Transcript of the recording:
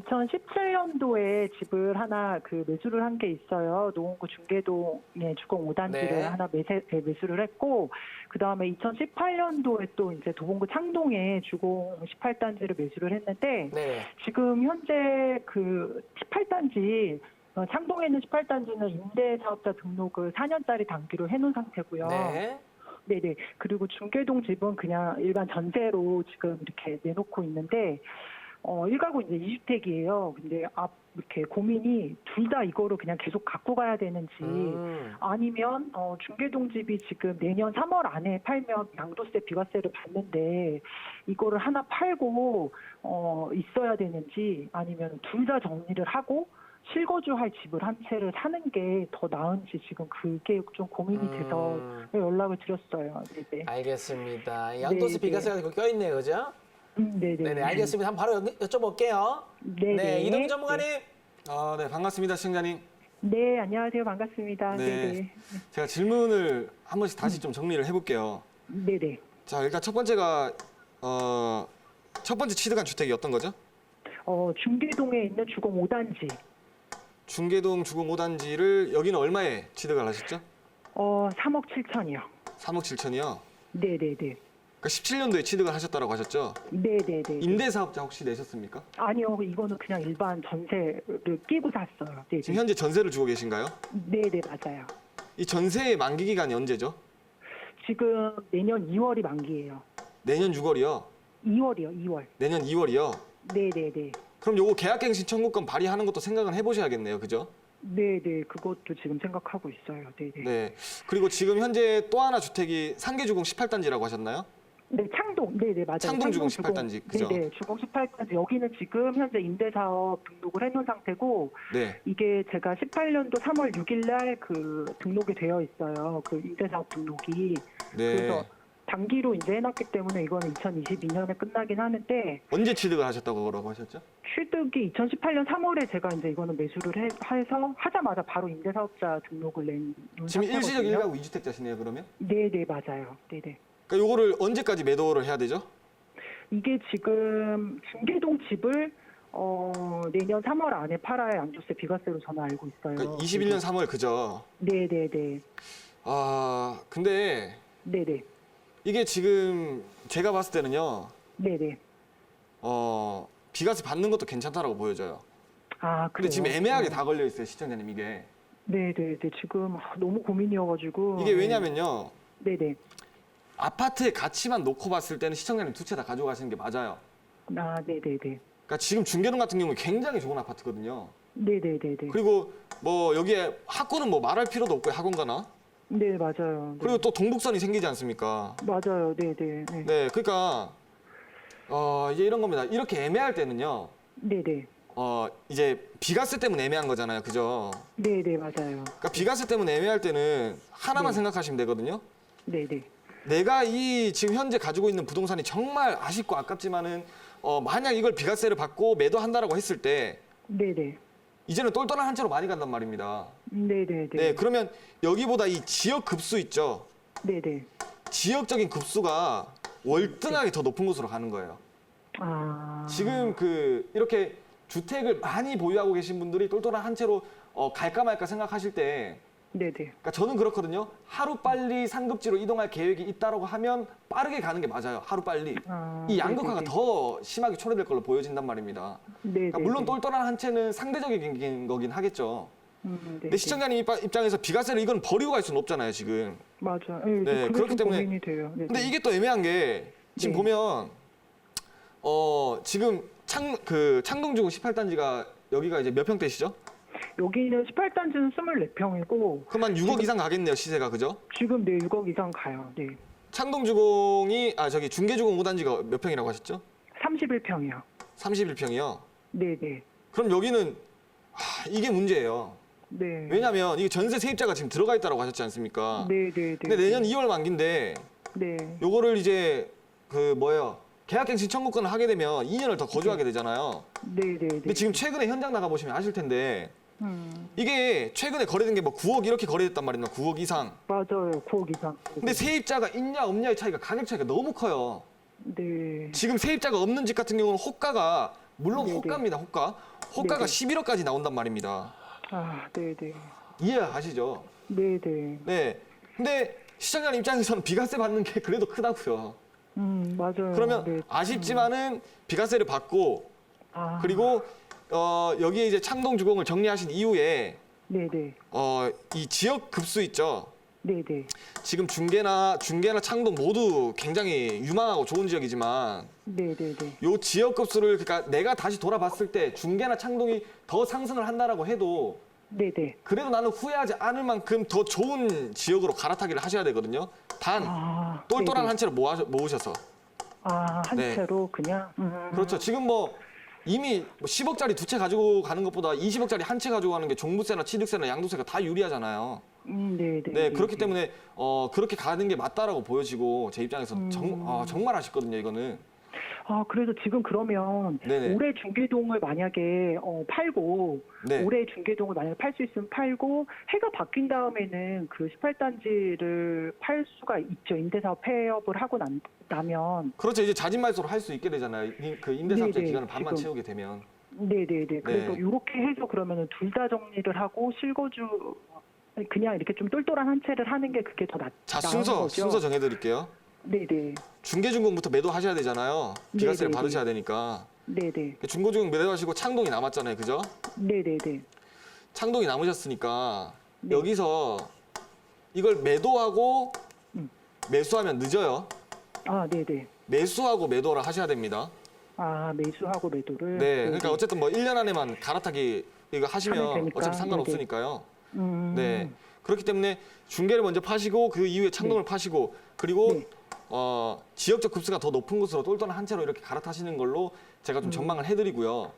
2017년도에 집을 하나 그 매수를 한 게 있어요. 노원구 중계동에 주공 5단지를 네. 하나 매세, 네, 매수를 했고 그 다음에 2018년도에 또 이제 도봉구 창동에 주공 18단지를 매수를 했는데 네. 지금 현재 그 18단지 어, 창동에 있는 18단지는 임대사업자 등록을 4년짜리 단기로 해놓은 상태고요. 네. 네네. 그리고 중계동 집은 그냥 일반 전세로 지금 이렇게 내놓고 있는데, 어, 1가구 이제 2주택이에요. 근데 앞, 이렇게 고민이 둘 다 이거를 그냥 계속 갖고 가야 되는지, 음. 아니면, 어, 중계동 집이 지금 내년 3월 안에 팔면 양도세, 비과세를 받는데, 이거를 하나 팔고, 어, 있어야 되는지, 아니면 둘 다 정리를 하고, 실거주할 집을 한 채를 사는 게 더 나은지 지금 그게 좀 고민이 돼서 음. 연락을 드렸어요. 네 네. 알겠습니다. 양도세 네, 비과세가 네, 껴있네요, 그죠? 음, 네네. 네네, 알겠습니다. 한번 바로 여- 여쭤볼게요. 네네. 네, 이동 전문가님. 아, 네, 반갑습니다, 시청자님. 네, 안녕하세요. 반갑습니다. 네. 네네. 제가 질문을 한 번씩 다시 좀 정리를 해볼게요. 네네. 자, 일단 첫 번째가 어, 첫 번째 취득한 주택이 어떤 거죠? 어, 중계동에 있는 주공 5단지. 중계동 주공 5단지를 여기는 얼마에 취득을 하셨죠? 어, 3억 7천이요. 3억 7천이요. 네네네. 그러니까 17년도에 취득을 하셨다고 하셨죠? 네네네. 임대사업자 혹시 내셨습니까? 아니요, 이거는 그냥 일반 전세를 끼고 샀어요. 네네. 지금 현재 전세를 주고 계신가요? 네네, 맞아요. 이 전세의 만기 기간이 언제죠? 지금 내년 2월이 만기예요. 내년 6월이요. 2월이요, 2월. 내년 2월이요. 네네네. 그럼 요거 계약갱신 청구권 발의하는 것도 생각은 해보셔야겠네요, 그죠? 네네, 그것도 지금 생각하고 있어요. 네네. 네, 네. 그리고 지금 현재 또 하나 주택이 상계주공 18단지라고 하셨나요? 네, 창동. 네 네, 맞아요. 창동 주공 18단지, 그죠? 네 네, 주공 18단지. 여기는 지금 현재 임대사업 등록을 해놓은 상태고, 네. 이게 제가 18년도 3월 6일 날 그 등록이 되어 있어요. 그 임대사업 등록이. 네. 그래서 단기로 이제 해놨기 때문에 이거는 2022년에 끝나긴 하는데, 언제 취득을 하셨다고 그러고 하셨죠? 취득이 2018년 3월에 제가 이제 이거는 매수를 해, 해서 하자마자 바로 임대사업자 등록을 낸 지금 일시적 상태거든요. 1가구 2주택자시네요, 그러면? 네네, 맞아요. 네네. 그러니까 요거를 언제까지 매도를 해야 되죠? 이게 지금 중계동 집을 어, 내년 3월 안에 팔아야 양도세 비과세로 저는 알고 있어요. 그러니까 21년 3월 그죠? 네네네. 아, 근데 네네. 이게 지금 제가 봤을 때는요. 네네. 어, 비과세 받는 것도 괜찮다라고 보여져요. 아, 근데 그래요? 지금 애매하게 네. 다 걸려 있어요, 시청자님 이게. 네네네. 지금 아, 너무 고민이어가지고. 이게 왜냐면요. 네네. 아파트의 가치만 놓고 봤을 때는 시청자님 두 채 다 가져가시는 게 맞아요. 아, 네네네. 그러니까 지금 중계동 같은 경우는 굉장히 좋은 아파트거든요. 네네네네. 그리고 뭐 여기에 학군은 뭐 말할 필요도 없고요, 학원가나. 네, 맞아요. 네. 그리고 또 동북선이 생기지 않습니까? 맞아요. 네네. 네. 네, 그러니까 어 이제 이런 겁니다. 이렇게 애매할 때는요. 네네. 어 이제 비과세 때문에 애매한 거잖아요, 그죠? 네네, 맞아요. 그러니까 비과세 때문에 애매할 때는 하나만 네. 생각하시면 되거든요. 네네. 내가 이 지금 현재 가지고 있는 부동산이 정말 아쉽고 아깝지만은 어 만약 이걸 비과세를 받고 매도한다라고 했을 때 네네. 이제는 똘똘한 한 채로 많이 간단 말입니다. 네네네. 네, 그러면 여기보다 이 지역 급수 있죠. 네네. 지역적인 급수가 월등하게 더 높은 곳으로 가는 거예요. 아. 지금 그 이렇게 주택을 많이 보유하고 계신 분들이 똘똘한 한 채로 어, 갈까 말까 생각하실 때, 네네. 그러니까 저는 그렇거든요. 하루 빨리 상급지로 이동할 계획이 있다라고 하면 빠르게 가는 게 맞아요. 하루 빨리. 아, 이 양극화가 네네네. 더 심하게 초래될 걸로 보여진단 말입니다. 네네. 그러니까 물론 똘똘한 한 채는 상대적인 거긴 하겠죠. 음, 네네. 근데 시청자님 입- 입장에서 비과세를 이건 버리고 갈 수는 없잖아요, 지금. 맞아. 네, 네, 그게 그렇기 좀 때문에- 고민이 돼요. 네네. 근데 이게 또 애매한 게 지금 네. 보면 어 지금 창 그 창동주공 18단지가 여기가 이제 몇 평대시죠? 여기는 18단지는 24평이고 그럼 한 6억 이상 가겠네요 시세가 그죠? 지금 네 6억 이상 가요. 네. 창동주공이 아 저기 중계주공 5단지가 몇 평이라고 하셨죠? 31평이요. 31평이요. 네, 네. 그럼 여기는 하, 이게 문제예요. 네. 왜냐하면 이게 전세 세입자가 지금 들어가 있다고 하셨지 않습니까? 네, 네, 네. 근데 내년 2월 만기인데 네. 요거를 이제 그 뭐예요? 계약갱신 청구권을 하게 되면 2년을 더 거주하게 되잖아요. 네, 네, 네. 근데 지금 최근에 현장 나가 보시면 아실 텐데 음, 이게 최근에 거래된 게 뭐 9억 이렇게 거래됐단 말입니다. 9억 이상. 맞아요. 9억 이상. 근데 세입자가 있냐 없냐의 차이가 가격 차이가 너무 커요. 네. 지금 세입자가 없는 집 같은 경우는 호가가 물론 네네. 호가입니다. 호가. 호가가 네네. 11억까지 나온단 말입니다. 아, 네 네. 이해하시죠? 네 네. 네. 근데 시청자 입장에서는 비과세 받는 게 그래도 크다고요. 음, 맞아요. 그러면 네. 아쉽지만은 비과세를 받고 아, 그리고 어, 여기에 이제 창동 주공을 정리하신 이후에 네네. 어, 이 지역 급수 있죠. 네네. 지금 중계나 중계나 창동 모두 굉장히 유망하고 좋은 지역이지만 네네네. 요 지역 급수를 그러니까 내가 다시 돌아봤을 때 중계나 창동이 더 상승을 한다라고 해도 네네. 그래도 나는 후회하지 않을 만큼 더 좋은 지역으로 갈아타기를 하셔야 되거든요. 단 아, 똘똘한 네네. 한 채로 모아, 모으셔서 아, 한 네. 채로 그냥. 음, 그렇죠. 지금 뭐 이미 뭐 10억짜리 두 채 가지고 가는 것보다 20억짜리 한 채 가지고 가는 게 종부세나 취득세나 양도세가 다 유리하잖아요. 음, 네 네. 네, 그렇기 때문에 어 그렇게 가는 게 맞다라고 보여지고 제 입장에서 음. 정, 아, 정말 아쉽거든요. 이거는. 아, 그래서 지금 그러면 네네. 올해 중계동을 만약에 어, 팔고 네. 올해 중계동을 만약에 팔 수 있으면 팔고 해가 바뀐 다음에는 그 18단지를 팔 수가 있죠. 임대사업 폐업을 하고 난, 나면 그렇죠. 이제 자진 말소를 할수 있게 되잖아요. 이- 그 임대사업자 네네, 기간을 반만 지금. 채우게 되면. 네네네. 그래서 네. 이렇게 해서 그러면은 둘 다 정리를 하고 실거주 그냥 이렇게 좀 똘똘한 한 채를 하는 게 그게 더 낫, 자, 나은 순서 거죠. 순서 정해 드릴게요. 네네. 중계중공부터 매도하셔야 되잖아요. 비과세를 네네네. 받으셔야 되니까. 네네. 중고중공 매도하시고 창동이 남았잖아요. 그죠? 네네네. 창동이 남으셨으니까 네. 여기서 이걸 매도하고 음. 매수하면 늦어요. 아, 네네. 매수하고 매도를 하셔야 됩니다. 아, 매수하고 매도를. 네. 그러니까 어쨌든 뭐 1년 안에만 갈아타기 이거 하시면 되니까. 어차피 상관없으니까요. 음, 네. 그렇기 때문에 중개를 먼저 파시고 그 이후에 창동을 파시고 그리고 네. 어, 지역적 급수가 더 높은 곳으로 똘똘한 한 채로 이렇게 갈아타시는 걸로 제가 음. 좀 전망을 해드리고요.